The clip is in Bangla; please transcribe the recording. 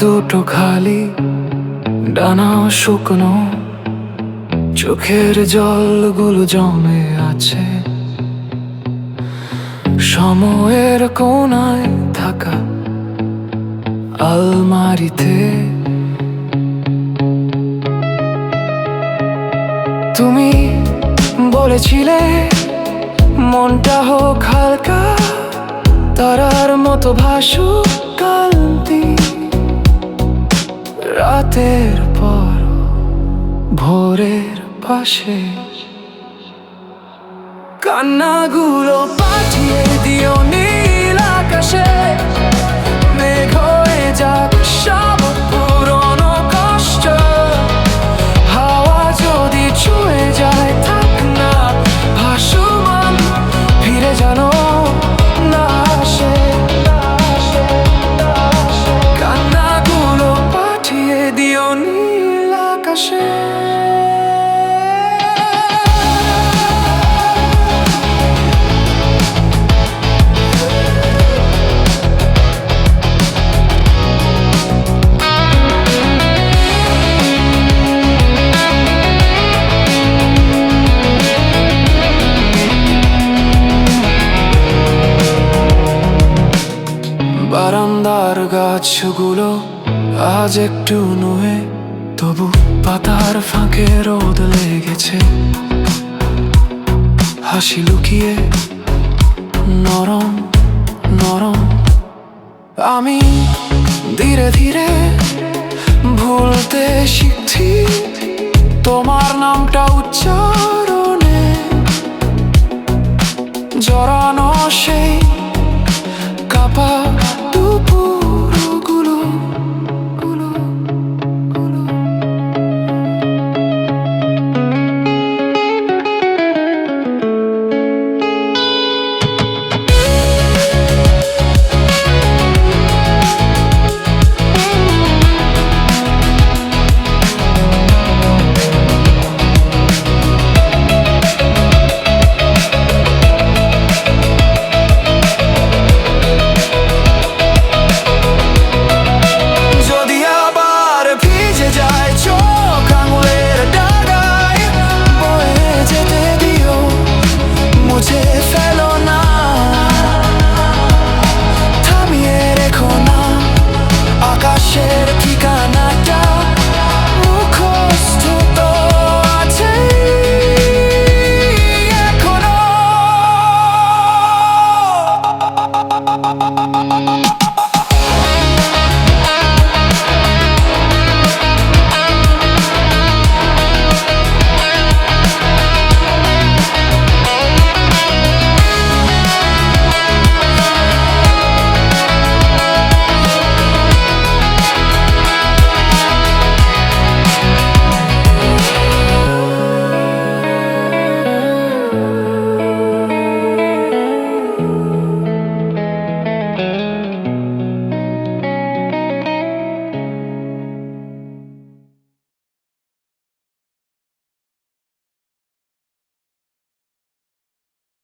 দুটো খালি ডানা শুকনো। চোখের জলগুলো জমে আছে। সময়ের কোনায় থাকা আলমারিতে। তুমি বলেছিলে মনটা হোক হালকা, তারার মতো ভাসু কান্তি রাতের পর ভোরের পাশে কান্নাগুলো বারান্দার গাছগুলো আজ একটু নুয়ে, তবু পাতার ফাঁকে রোদ লেগেছে। হাসি লুকিয়ে, নরম নরম। আমি ধীরে ধীরে ভুলতে শিখ Thank.